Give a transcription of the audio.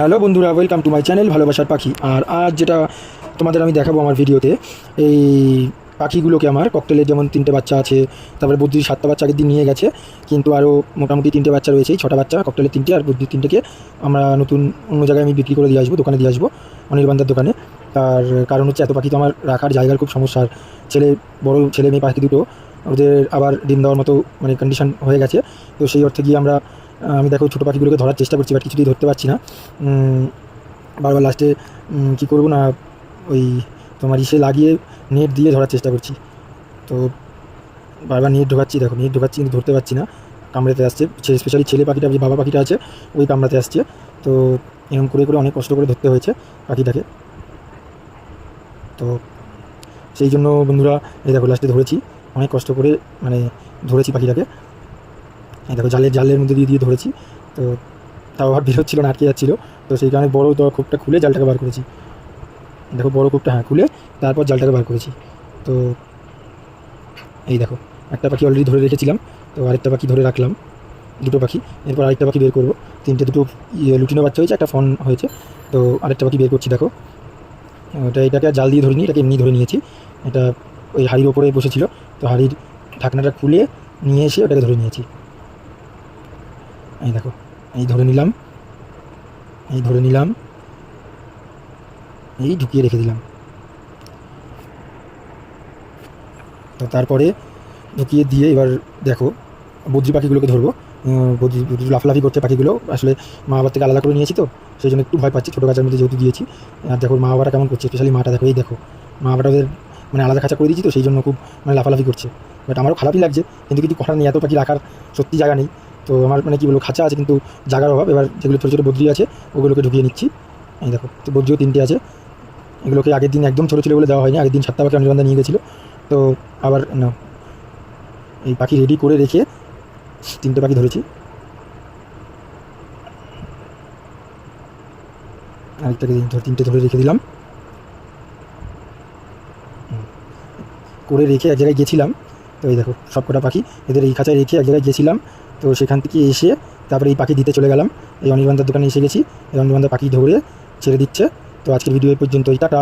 Hello বন্ধুরা welcome to my channel ভালোবাসার পাখি। আর আজ যেটা তোমাদের আমি দেখাবো আমার ভিডিওতে এই পাখিগুলোকে আমার ককটেলের যেমন তিনটে বাচ্চা আছে, তারপরে বুদ্ধির সাতটা বাচ্চা আগের দিন নিয়ে গেছে, কিন্তু আরও মোটামুটি তিনটে বাচ্চা রয়েছে ছটা বাচ্চা ককটেলের তিনটে আর বুদ্ধির তিনটেকে আমরা নতুন অন্য জায়গায় আমি বিক্রি করে দিয়ে আসব, দোকানে দিয়ে আসব অনির্বান্ধার দোকানে। তার কারণ হচ্ছে এত পাখি তো আমার রাখার জায়গার খুব সমস্যার ছেলে, বড় ছেলে, মেয়ে, পাখি দুটো, ওদের আবার ডিম দেওয়ার মতো মানে কন্ডিশন হয়ে গেছে। তো সেই অর্থে গিয়ে আমরা আমি দেখো ছোটো পাখিগুলোকে ধরার চেষ্টা করছি বাট কিছুতেই ধরতে পারছি না। বারবার লাস্টে কী করব না, ওই তোমার ইসে লাগিয়ে নেট দিয়ে ধরার চেষ্টা করছি। তো বারবার নেট ঢোকাচ্ছি, দেখো নেট ঢোকাচ্ছি কিন্তু ধরতে পারছি না। কামড়াতে আসছে স্পেশালি ছেলে পাখিটা, যে বাবা পাখিটা আছে, ওই কামড়াতে আসছে। তো এরকম করে করে অনেক কষ্ট করে ধরতে হয়েছে পাখিটাকে। তো সেই জন্য বন্ধুরা, এই দেখো লাস্টে ধরেছি, অনেক কষ্ট করে মানে ধরেছি পাখিটাকে। দেখো জালের জালের মধ্যে দিয়ে দিয়ে ধরেছি। তো তাও আর বেরোচ্ছিল না, আটকে যাচ্ছিল। তো সেই কারণে বড় তো কূপটা খুলে জালটাকে বার করেছি। দেখো বড় কূপটা হ্যাঁ খুলে তারপর জালটাকে বার করেছি। তো এই দেখো, একটা পাখি অলরেডি ধরে রেখেছিলাম। তো আরেকটা পাখি ধরে রাখলাম। দুটো পাখি। এরপর আরেকটা পাখি বের করব। তিনটে দুটো ইয়ে লুটিনো বাচ্চা হয়েছে, একটা ফোন হয়েছে। তো আরেকটা পাখি বের করছি, দেখো। ওটা এটাকে জাল দিয়ে ধরিনি, এটাকে এমনি ধরে নিয়েছি। এটা ওই হাড়ির ওপরে বসেছিল। তো হাড়ির ঢাকনাটা খুলে নিয়ে এসে ওটাকে ধরে নিয়েছি। এই দেখো, এই ধরে নিলাম, এই ধরে নিলাম, এই ঢুকিয়ে রেখে দিলাম। তো তারপরে ঢুকিয়ে দিয়ে এবার দেখো বদ্রি পাখিগুলোকে ধরবো। বদ্রি লাফালাফি করছে পাখিগুলো, আসলে মা বাবার থেকে আলাদা করে নিয়েছি তো, সেই জন্য একটু ভয় পাচ্ছি, ছোটো গাছের মধ্যে যেহেতু দিয়েছি। আর দেখো, মা বাবারা কেমন করছে স্পেশালি মাটা, দেখো, এই দেখো, মা বাবাটা ওদের মানে আলাদা খাঁচা করে দিয়েছি তো, সেই জন্য খুব মানে লাফালাফি করছে। বাট আমারও খারাপই লাগছে, কিন্তু কিছু করার নেই, এত পাখি রাখার সত্যি জায়গা নেই। তো আমার মানে কী বলব, খাঁচা আছে কিন্তু জাগার অভাব, এবার যেগুলো ছোটো ছোটো বদ্রি আছে, ওগুলোকে ঢুকিয়ে নিচ্ছি। এই দেখো, তো বদ্রিও তিনটে আছে। এগুলোকে আগের দিন একদম ছোটো ছিল বলে দেওয়া হয়নি, আগের দিন সাতটা পাখি অনির্বান্ধা নিয়ে গেছিল। তো আবার না, এই পাখি রেডি করে রেখে তিনটে পাখি ধরেছি। আরেকটাকে তিনটে ধরে রেখে দিলাম। করে রেখে এক জায়গায় গেছিলাম। তো এই দেখো সব কটা পাখি এদের এই খাঁচায় রেখে এক জায়গায় গেছিলাম। তো সেখান থেকে এসে তারপরে এই পাখি দিতে চলে গেলাম। এই অনির্বান্ধার দোকানে এসে গেছি। এই অনির্বান্ধার পাখি ধরে ছেড়ে দিচ্ছে। তো আজকের ভিডিও পর্যন্ত এই টাটা।